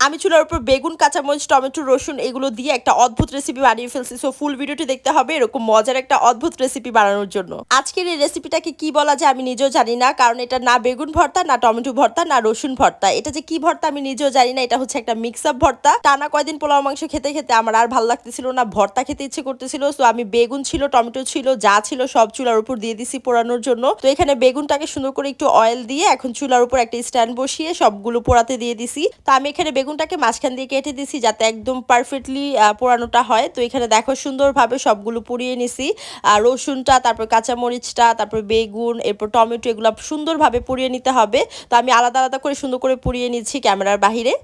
আমি চুলার উপর বেগুন, কাঁচামরিচ, টমেটো, রসুন এগুলো দিয়ে একটা অদ্ভুত রেসিপি বানিয়ে ফেলছি। সো ফুল ভিডিওটি দেখতে হবে এরকম মজার একটা অদ্ভুত রেসিপি বানানোর জন্য। আজকের এই রেসিপিটাকে কি বলা যায় আমি নিজেও জানি না, কারণ এটা না বেগুন ভর্তা, না টমেটো ভর্তা, না রসুন ভর্তা। এটা যে কি ভর্তা আমি নিজেও জানি না, এটা হচ্ছে একটা মিক্স আপ ভর্তা। টানা কয়দিন পোলাও মাংস খেতে খেতে আমার আর ভালো লাগতেছিল না, ভর্তা খেতে ইচ্ছে করতেছিল। তো আমি বেগুন ছিল, টমেটো ছিল, যা ছিল সব চুলার উপর দিয়ে দিছি পোড়ানোর জন্য। তো এখানে বেগুনটাকে সুন্দর করে একটু অয়েল দিয়ে এখন চুলার উপর একটা স্ট্যান্ড বসিয়ে সবগুলো পোড়াতে দিয়ে দিছি। তো আমি এখানে বেগুনটাকে মাঝখান দিয়ে কেটে দিছি যাতে একদম পারফেক্টলি পোড়ানোটা হয়। তো এখানে দেখো সুন্দরভাবে সবগুলো পুড়িয়ে নিছি। আর রসুনটা, তারপর কাঁচামরিচটা, তারপর বেগুন, এরপর টমেটো, এগুলো সুন্দরভাবে পুড়িয়ে নিতে হবে। তো আমি আলাদা আলাদা করে সুন্দর করে পুড়িয়ে নিচ্ছি ক্যামেরার বাহিরে।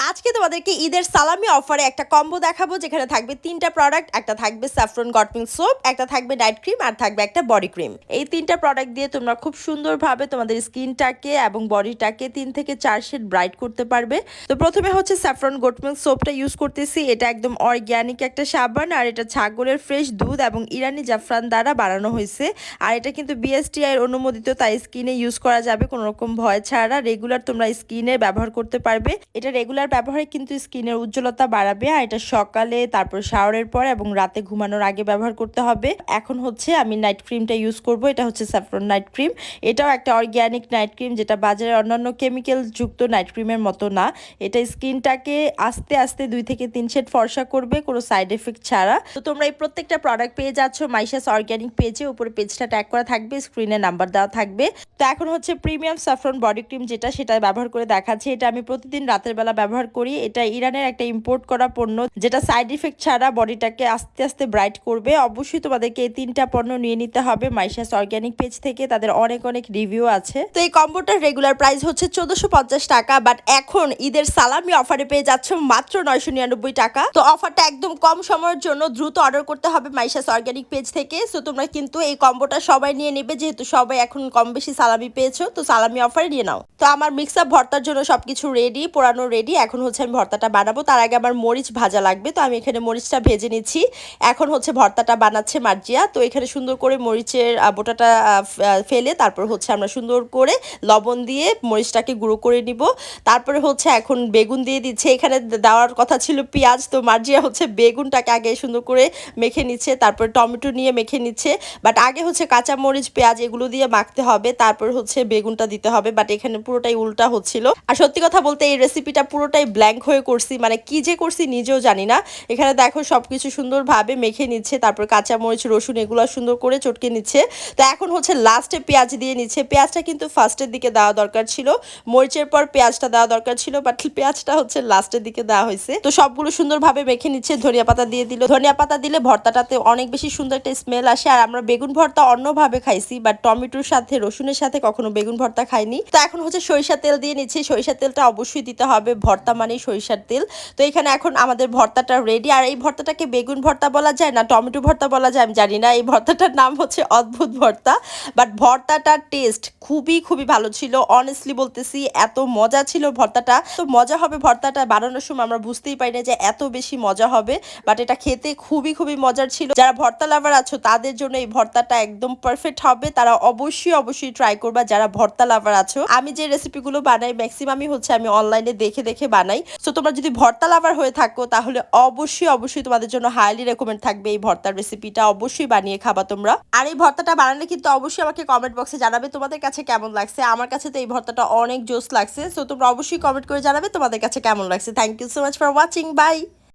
আজকে তোমাদেরকে ঈদের সালামি অফারে একটা কম্বো দেখাবো, যেখানে থাকবে তিনটা প্রোডাক্ট একটা থাকবে স্যাফরন গটমিং সোপ একটা থাকবে নাইট ক্রিম আর থাকবে একটা বডি ক্রিম এই তিনটা প্রোডাক্ট দিয়ে তোমরা খুব সুন্দরভাবে তোমাদের স্কিনটাকে এবং বডিটাকে তিন থেকে চার শেড ব্রাইট করতে পারবে। তো প্রথমে হচ্ছে স্যাফরন গোটমিং সোপটা ইউজ করতেছি। এটা একদম অর্গ্যানিক একটা সাবান, আর এটা ছাগলের ফ্রেশ দুধ এবং ইরানি জাফরান দ্বারা বানানো হয়েছে। আর এটা কিন্তু বিএসটিআই অনুমোদিত, তাই স্কিনে ইউজ করা যাবে, কোনো রকম ভয় ছাড়া। রেগুলার তোমরা স্কিনে ব্যবহার করতে পারবে। এটা রেগুলার ব্যবহারে কিন্তু স্কিনের উজ্জ্বলতা বাড়াবে, আর এটা সকালে, তারপর শাওয়ারের পর এবং রাতে ঘুমানোর আগে ব্যবহার করতে হবে। এখন হচ্ছে আমি নাইট ক্রিমটা ইউজ করব, এটা হচ্ছে স্যাফরন নাইট ক্রিম এটাও একটা অর্গ্যানিক নাইট ক্রিম যেটা বাজারে অন্যান্য কেমিক্যাল যুক্ত নাইট ক্রিমের মতো না। এটা স্কিনটাকে আস্তে আস্তে দুই থেকে তিন শেড ফর্সা করবে, কোনো সাইড এফেক্ট ছাড়া। তো তোমরা এই প্রত্যেকটা প্রোডাক্ট পেয়ে যাচ্ছ মাইশাস অর্গ্যানিক পেজে উপরে পেজটা ট্যাগ করা থাকবে স্ক্রিনে নাম্বার দেওয়া থাকবে। তো এখন হচ্ছে প্রিমিয়াম স্যাফরন বডি ক্রিম যেটা, সেটা ব্যবহার করে দেখাচ্ছি। এটা আমি প্রতিদিন রাতের বেলা ব্যবহার করি। এটা ইরানের একটা ইম্পোর্ট করা পণ্য, যেটা সাইড ইফেক্ট ছাড়া বডিটাকে আস্তে আস্তে ব্রাইট করবে। অবশ্যই তোমাদেরকে এই তিনটা পণ্য নিয়ে নিতে হবে মাইশাস অর্গ্যানিক পেজ থেকে। তাদের অনেক অনেক রিভিউ আছে। তো এই কম্বোটার রেগুলার প্রাইস হচ্ছে চোদ্দশো টাকা বাট এখন ঈদের সালামি অফারে পেয়ে যাচ্ছ মাত্র নয়শো নিরানব্বই টাকা। তো অফারটা একদম কম সময়ের জন্য দ্রুত অর্ডার করতে হবে মাইশাস অর্গ্যানিক পেজ থেকে। সো তোমরা কিন্তু এই কম্বোটা সবাই নিয়ে নেবে, যেহেতু সবাই এখন কম বেশি সালামি পেয়েছ। তো সালামি অফারে নিয়ে নাও। তো আমার মিক্স আপ ভর্তার জন্য সবকিছু রেডি পোড়ানো রেডি এখন হচ্ছে আমি ভর্তাটা বানাবো। তার আগে আমার মরিচ ভাজা লাগবে, তো আমি এখানে মরিচটা ভেজে নিচ্ছি। এখন হচ্ছে ভর্তাটা বানাচ্ছে মার্জিয়া, তো এখানে সুন্দর করে মরিচের বোটাটা ফেলে তারপর হচ্ছে আমরা সুন্দর করে লবণ দিয়ে মরিচটাকে গুঁড়ো করে নিব। তারপরে হচ্ছে এখন বেগুন দিয়ে দিচ্ছে। এখানে দেওয়ার কথা ছিল পেঁয়াজ, তো মার্জিয়া হচ্ছে বেগুনটাকে আগে সুন্দর করে মেখে নিচ্ছে, তারপর টমেটো নিয়ে মেখে নিচ্ছে। বাট আগে হচ্ছে কাঁচা মরিচ পেঁয়াজ এগুলো দিয়ে মাখতে হবে, তারপর হচ্ছে বেগুনটা দিতে হবে। বাট এখানে পুরোটাই উল্টা হচ্ছিল। আর সত্যি কথা বলতে এই রেসিপিটা পুরোটাই ব্ল্যাঙ্ক হয়ে করছি মানে কি যে করছি নিজেও জানি না। এখানে দেখো সব কিছু সুন্দরভাবে মেখে নিচ্ছে, তারপর কাঁচা মরিচ রসুন এগুলো সুন্দর করে চটকে নিচ্ছে। তো এখন হচ্ছে লাস্টে পেঁয়াজ দিয়ে নিচ্ছে। পেঁয়াজটা কিন্তু ফার্স্টের দিকে দেওয়া দরকার ছিল। মরিচের পর পেঁয়াজটা দেওয়া দরকার ছিল বাট পেঁয়াজটা হচ্ছে লাস্টের দিকে দেওয়া হয়েছে। তো সবগুলো সুন্দরভাবে মেখে নিচ্ছে, ধনিয়া পাতা দিয়ে দিল। ধনিয়া পাতা দিলে ভর্তাটাতে অনেক বেশি সুন্দর একটা স্মেল আসে। আর আমরা বেগুন ভর্তা অন্যভাবে খাইছি বাট টমেটোর সাথে, রসুনের সাথে কখনো বেগুন ভর্তা খাইনি। তো এখন হচ্ছে সরিষা তেল দিয়ে নিচ্ছে। সরিষা তেলটা অবশ্যই দিতে হবে। ভর্তা মানেই সরিষার তেল। তো এখানে এখন আমাদের ভর্তাটা রেডি আর এই ভর্তাটাকে বেগুন ভর্তা বলা যায় না, টমেটো ভর্তা বলা যায়, আমি জানি না। এই ভর্তাটার নাম হচ্ছে অদ্ভুত ভর্তা। বাট ভর্তাটার টেস্ট খুবই খুবই ভালো ছিল। অনেস্টলি বলতেছি, এত মজা ছিল ভর্তাটা। তো মজা হবে ভর্তাটা বানানোর সময় আমরা বুঝতেই পারি না যে এত বেশি মজা হবে। বাট এটা খেতে খুবই খুবই মজার ছিল। যারা ভর্তা লাভার আছো, তাদের জন্য এই ভর্তাটা একদম পারফেক্ট হবে। তারা অবশ্যই অবশ্যই ট্রাই করবা যারা ভর্তা লাভার আছো। আমি যে রেসিপিগুলো বানাই ম্যাক্সিমামই হচ্ছে আমি অনলাইনে দেখে দেখে বানাই। সো তোমরা যদি ভর্তা লাভার হয়ে থাকো, তাহলে অবশ্যই অবশ্যই তোমাদের জন্য হাইলি রেকমেন্ড থাকবে এই ভর্তার রেসিপিটা অবশ্যই বানিয়ে খাবা তোমরা। আর এই ভর্তাটা বানালে কিন্তু অবশ্যই আমাকে কমেন্ট বক্সে জানাবে তোমাদের কাছে কেমন লাগছে। আমার কাছে তো এই ভর্তাটা অনেক জোস লাগছে। সো তোমরা অবশ্যই কমেন্ট করে জানাবে তোমাদের কাছে কেমন লাগছে। Thank you so much for watching bye